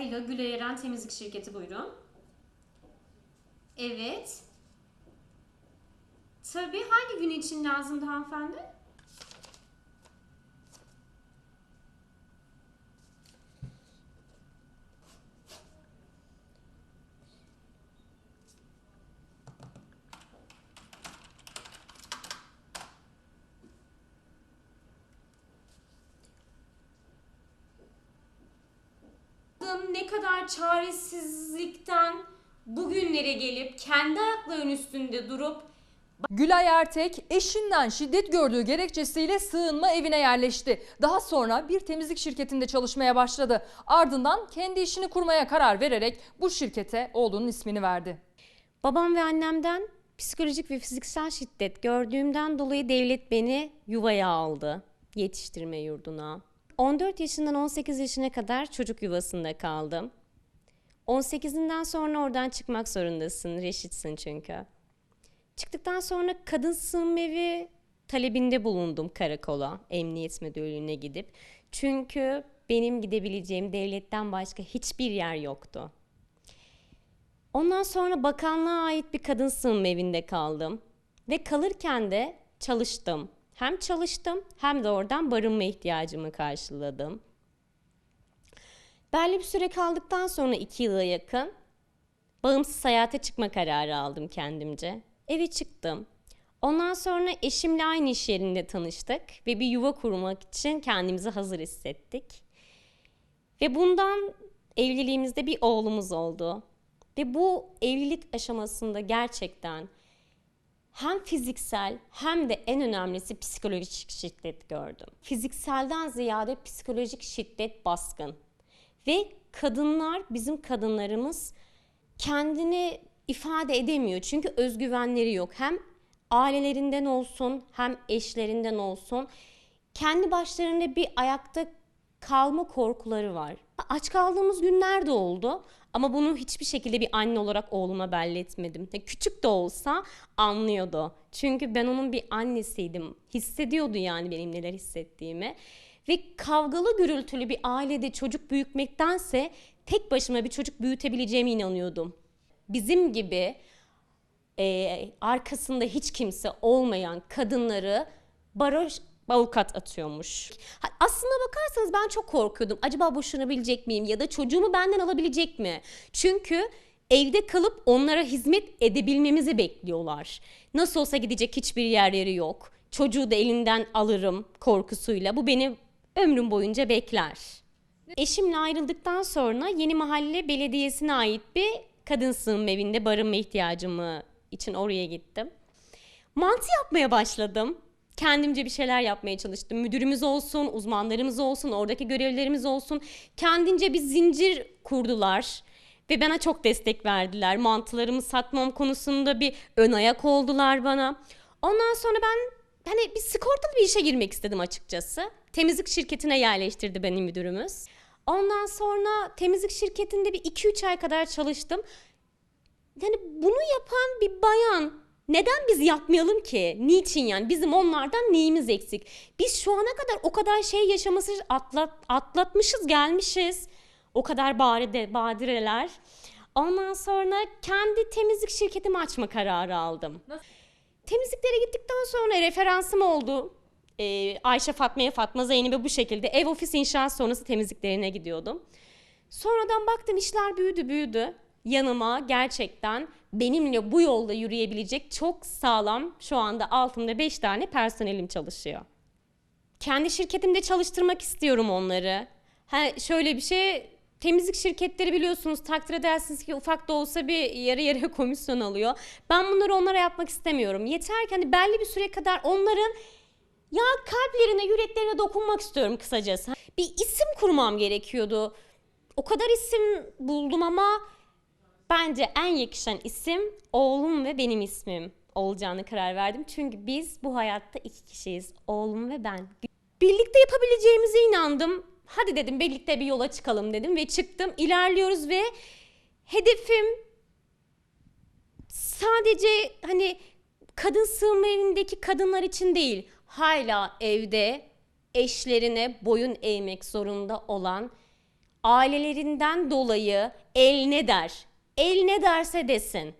Alo Gülay Eren Temizlik Şirketi buyurun. Evet. Tabii hangi gün için lazımdı hanımefendi? ne kadar çaresizlikten bugünlere gelip kendi ayaklarının üstünde durup Gülay Ertek eşinden şiddet gördüğü gerekçesiyle sığınma evine yerleşti. Daha sonra bir temizlik şirketinde çalışmaya başladı. Ardından kendi işini kurmaya karar vererek bu şirkete oğlunun ismini verdi. Babam ve annemden psikolojik ve fiziksel şiddet gördüğümden dolayı devlet beni yuvaya aldı. Yetiştirme yurduna. 14 yaşından 18 yaşına kadar çocuk yuvasında kaldım. 18'inden sonra oradan çıkmak zorundasın. Reşitsin çünkü. Çıktıktan sonra kadın sığınma evi talebinde bulundum karakola, emniyet müdürlüğüne gidip. Çünkü benim gidebileceğim devletten başka hiçbir yer yoktu. Ondan sonra bakanlığa ait bir kadın sığınma evinde kaldım. Ve kalırken de çalıştım. Hem çalıştım hem de oradan barınma ihtiyacımı karşıladım. Belli bir süre kaldıktan sonra iki yıla yakın bağımsız seyahate çıkma kararı aldım kendimce. Eve çıktım. Ondan sonra eşimle aynı iş yerinde tanıştık ve bir yuva kurmak için kendimizi hazır hissettik. Ve bundan evliliğimizde bir oğlumuz oldu. Ve bu evlilik aşamasında gerçekten hem fiziksel hem de en önemlisi psikolojik şiddet gördüm. Fizikselden ziyade psikolojik şiddet baskın. Ve kadınlar, bizim kadınlarımız kendini ifade edemiyor. Çünkü özgüvenleri yok. Hem ailelerinden olsun hem eşlerinden olsun kendi başlarında bir ayakta kalma korkuları var. Aç kaldığımız günler de oldu ama bunu hiçbir şekilde bir anne olarak oğluma belli etmedim. Ya Küçük de olsa anlıyordu. Çünkü ben onun bir annesiydim. Hissediyordu yani benim neler hissettiğimi. Ve kavgalı gürültülü bir ailede çocuk büyütmektense tek başıma bir çocuk büyütebileceğime inanıyordum. Bizim gibi e, arkasında hiç kimse olmayan kadınları barış avukat atıyormuş. Aslına bakarsanız ben çok korkuyordum. Acaba boşanabilecek miyim ya da çocuğumu benden alabilecek mi? Çünkü evde kalıp onlara hizmet edebilmemizi bekliyorlar. Nasıl olsa gidecek hiçbir yerleri yok. Çocuğu da elinden alırım korkusuyla. Bu beni ömrüm boyunca bekler. Eşimle ayrıldıktan sonra Yeni Mahalle Belediyesi'ne ait bir kadın sığınma evinde barınma ihtiyacımı için oraya gittim. Mantı yapmaya başladım. Kendimce bir şeyler yapmaya çalıştım. Müdürümüz olsun, uzmanlarımız olsun, oradaki görevlilerimiz olsun. Kendince bir zincir kurdular. Ve bana çok destek verdiler. Mantılarımı satmam konusunda bir ön ayak oldular bana. Ondan sonra ben hani bir sigortalı bir işe girmek istedim açıkçası. Temizlik şirketine yerleştirdi beni müdürümüz. Ondan sonra temizlik şirketinde bir 2-3 ay kadar çalıştım. Yani bunu yapan bir bayan neden biz yapmayalım ki? Niçin yani? Bizim onlardan neyimiz eksik? Biz şu ana kadar o kadar şey yaşaması atlat, atlatmışız, gelmişiz. O kadar baride, badireler. Ondan sonra kendi temizlik şirketimi açma kararı aldım. Nasıl? Temizliklere gittikten sonra referansım oldu. Ee, Ayşe Fatma'ya, Fatma Zeynep'e bu şekilde ev ofis inşaat sonrası temizliklerine gidiyordum. Sonradan baktım işler büyüdü büyüdü. Yanıma gerçekten benimle bu yolda yürüyebilecek çok sağlam şu anda altımda 5 tane personelim çalışıyor. Kendi şirketimde çalıştırmak istiyorum onları. Ha, şöyle bir şey temizlik şirketleri biliyorsunuz takdir edersiniz ki ufak da olsa bir yarı yarıya komisyon alıyor. Ben bunları onlara yapmak istemiyorum. Yeter ki hani belli bir süre kadar onların ya kalplerine, yüreklerine dokunmak istiyorum kısacası. Bir isim kurmam gerekiyordu. O kadar isim buldum ama bence en yakışan isim oğlum ve benim ismim olacağını karar verdim. Çünkü biz bu hayatta iki kişiyiz. Oğlum ve ben. Birlikte yapabileceğimize inandım. Hadi dedim birlikte bir yola çıkalım dedim ve çıktım. İlerliyoruz ve hedefim sadece hani kadın sığınma evindeki kadınlar için değil, hala evde eşlerine boyun eğmek zorunda olan ailelerinden dolayı el ne der? El ne derse desin.